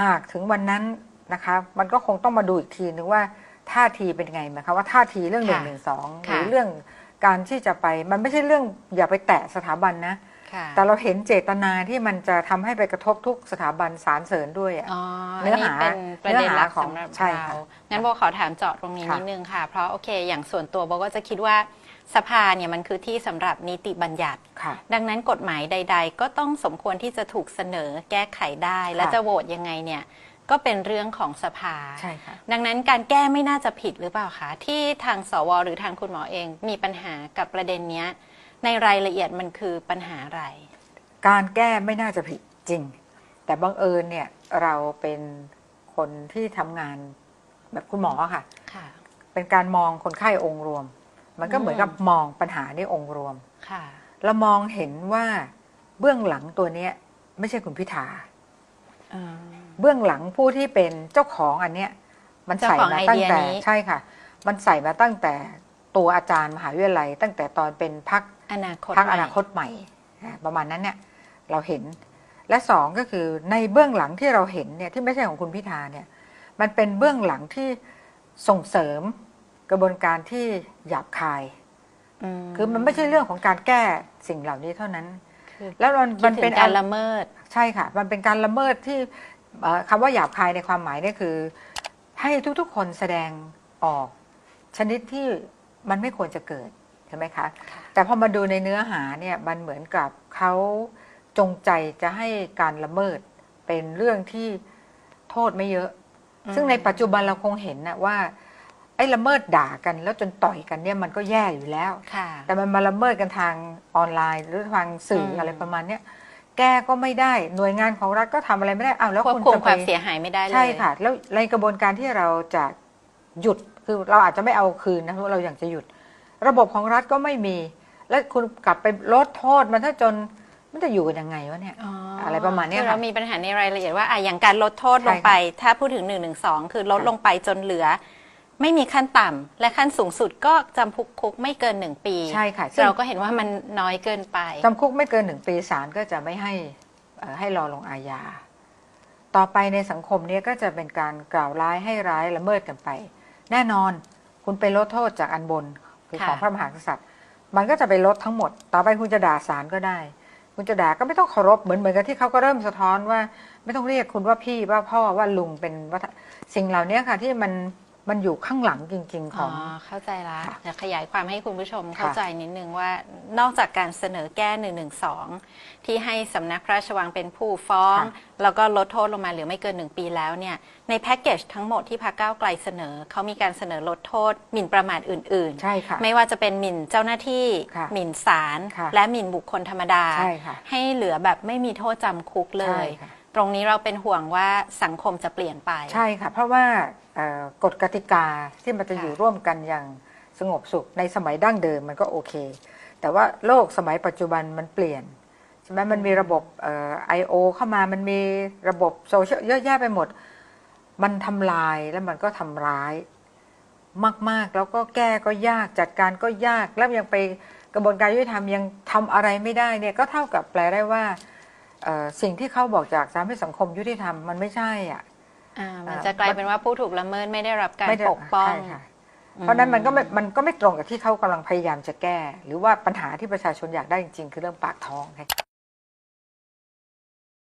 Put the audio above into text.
หากถึงวันนั้นนะคะมันก็คงต้องมาดูอีกทีนึงว่าท่าทีเป็นไงไหมคะว่าท่าทีเรื่องหนึ่งหนึ่งสองหค่ะรือเรื่องการที่จะไปมันไม่ใช่เรื่องอย่าไปแตะสถาบันนะค่ะแต่เราเห็นเจตนาที่มันจะทำให้ไปกระทบทุกสถาบันสารเสริญด้วยอะอ๋อเนื้อหาอันนี้เป็นประเด็นหลักเนื้อหาของสำหรับใช่เราค่ะงั้นโบขอถามเจาะตรงนี้ค่ะนิดนึงค่ะ เพราะโอเค อย่างส่วนตัวโบก็จะคิดว่า สภาเนี่ยมันคือที่สำหรับนิติบัญญัติ ค่ะ ดังนั้นกฎหมายใด ๆ ก็ต้องสมควรที่จะถูกเสนอแก้ไขได้ และค่ะจะโหวตยังไงเนี่ยก็เป็นเรื่องของสภา ใช่ค่ะ ดังนั้นการแก้ไม่น่าจะผิดหรือเปล่าคะ ที่ทางสว หรือทางคุณหมอเองมีปัญหากับประเด็นเนี้ย ในรายละเอียดมันคือปัญหาอะไร การแก้ไม่น่าจะผิดจริง แต่บังเอิญเนี่ยเราเป็นคนที่ทำงานแบบคุณหมอค่ะ ค่ะ เป็นการมองคนไข้องค์รวม มันก็เหมือนกับมองปัญหาในองค์รวม ค่ะ เรามองเห็นว่าเบื้องหลังตัวเนี้ยไม่ใช่คุณพิธาอืมเบื้องหลังผู้ที่เป็นเจ้าของอันเนี้ย มันใส่มาตั้งแต่เจ้าของไอเดียนี้ใช่ค่ะ มันใส่มาตั้งแต่ตัวอาจารย์มหาวิทยาลัย ตั้งแต่ตอนเป็นพักอนาคตพักใหม่อนาคตใหม่นะประมาณนั้นเนี่ย เราเห็นและสองก็คือในเบื้องหลังที่เราเห็นเนี่ยที่ไม่ใช่ของคุณพิธาเนี่ย มันเป็นเบื้องหลังที่ส่งเสริม กระบวนการที่หยาบคายคือมันไม่ใช่เรื่องของการแก้สิ่งเหล่านี้เท่านั้นคือแล้วมันคิมัดนถึเป็นงการละเมิด ใช่ค่ะ มันเป็นการละเมิดที่เอ่อคำว่าหยาบคายในความหมายเนี่ยคือ ให้ทุกๆคนแสดงออก ชนิดที่มันไม่ควรจะเกิดใช่ไหมคะค่ะแต่พอมาดูในเนื้อหาเนี่ยมันเหมือนกับเขาจงใจจะให้การละเมิดเป็นเรื่องที่โทษไม่เยอะ ซึ่งในปัจจุบันเราคงเห็นนะว่า ไอ้ละเมิดด่ากันแล้วจนต่อยกันเนี่ยมันก็แย่อยู่แล้ว ค่ะ แต่มันมาละเมิดกันทางออนไลน์หรือทางสื่อมอะไรประมาณเนี้ยแก้ก็ไม่ได้หน่วยงานของรัฐก็ทำอะไรไม่ได้อ้าวแล้วควบคุณคุมจะคไป วามเสียหายไม่ได้เลย ใช่ค่ะ แล้วในกระบวนการที่เราจะหยุดคือเราอาจจะไม่เอาคืนนะเพราะเราอยากจะหยุด ระบบของรัฐก็ไม่มี แล้วคุณกลับไปลดโทษมันถ้าจนมันจะอยู่กันยังไงวะเนี่ย อะไรประมาณเนี้ยคือค่ะเรามีปัญหาในรายละเอียดว่าอะอย่างการลดโทษใช่ลงไปค่ะถ้าพูดถึง1นึคือลดค่ะลงไปจนเหลือ ไม่มีขั้นต่ำและขั้นสูงสุดก็จำคุกคุกไม่เกินหนึ่งปีใช่ค่ะซึ่ง เราก็เห็นว่ามันน้อยเกินไป จำคุกไม่เกินหนึ่งปีศาลก็จะไม่ให้เอ่อให้รอลงอาญา ต่อไปในสังคมเนี้ก็จะเป็นการกล่าวร้ายให้ร้ายละเมิดกันไป แน่นอนคุณไปลดโทษจากอันบนคือค่ะ ของพระมหากษัตริย์ มันก็จะไปลดทั้งหมด ต่อไปคุณจะด่าศาลก็ได้ คุณจะด่าก็ไม่ต้องเคารพเหมือนเหมือนกับที่เขาก็เริ่มสะท้อนว่า ไม่ต้องเรียกคุณว่าพี่ว่าพ่อว่าลุงเป็นว่าสิ่งเหล่านี้ค่ะที่มัน มันอยู่ข้างหลังจริง ๆ ขอ๋อองเข้าใจละค่ะเดี๋ยวขยายความให้คุณผู้ชมค่ะเข้าใจนิดนึงว่านอกจากการเสนอแก้1นึที่ให้สำนักพระราชวังเป็นผู้ฟ้อง แล้วก็ลดโทษลงมาเหลือไม่เกิน 1 ปีแล้วเนี่ยในแพ็กเกจทั้งหมดที่พรรคก้าวไกลเสนอเขามีการเสนอลดโทษ หมิ่นประมาทอื่นใช่ค่ะๆไม่ว่าจะเป็นหมิ่นเจ้าหน้าที่ค่ะหมิ่นศาลค่ะและหมิ่นบุคคลธรรมดาใช่ค่ะให้เหลือแบบไม่มีโทษจำคุกเลใช่ยค่ะตรงนี้เราเป็นห่วงว่าสังคมจะเปลี่ยนไป ใช่ค่ะ เพราะว่าเอ่อ กฎกติกาที่มันจะค่ะอยู่ร่วมกันอย่างสงบสุขในสมัยดั้งเดิมมันก็โอเค แต่ว่าโลกสมัยปัจจุบันมันเปลี่ยนใช่ไหมมันมีระบบไอโอเข้ามามันมีระบบโซเชียลเยอะแยะไปหมด มันทำลายแล้วมันก็ทำร้ายมาก ๆ แล้วก็แก้ก็ยากจัดการก็ยากแล้วยังไปกระบวนการยุติธรรมยังทำอะไรไม่ได้เนี่ยก็เท่ากับแปลได้ว่าเอ่อสิ่งที่เขาบอกจากสามให้สังคมยุติธรรมมันไม่ใช่อะ อ่ามันอ่าจะกลายเป็นว่าผู้ถูกละเมิดไม่ได้รับการไม่ได้ปกป้องใช่ค่ะเพราะฉะนั้นมันก็ไม่มันก็ไม่ตรงกับที่เขากำลังพยายามจะแก้ หรือว่าปัญหาที่ประชาชนอยากได้จริงๆ คือเรื่องปากท้องค่ะ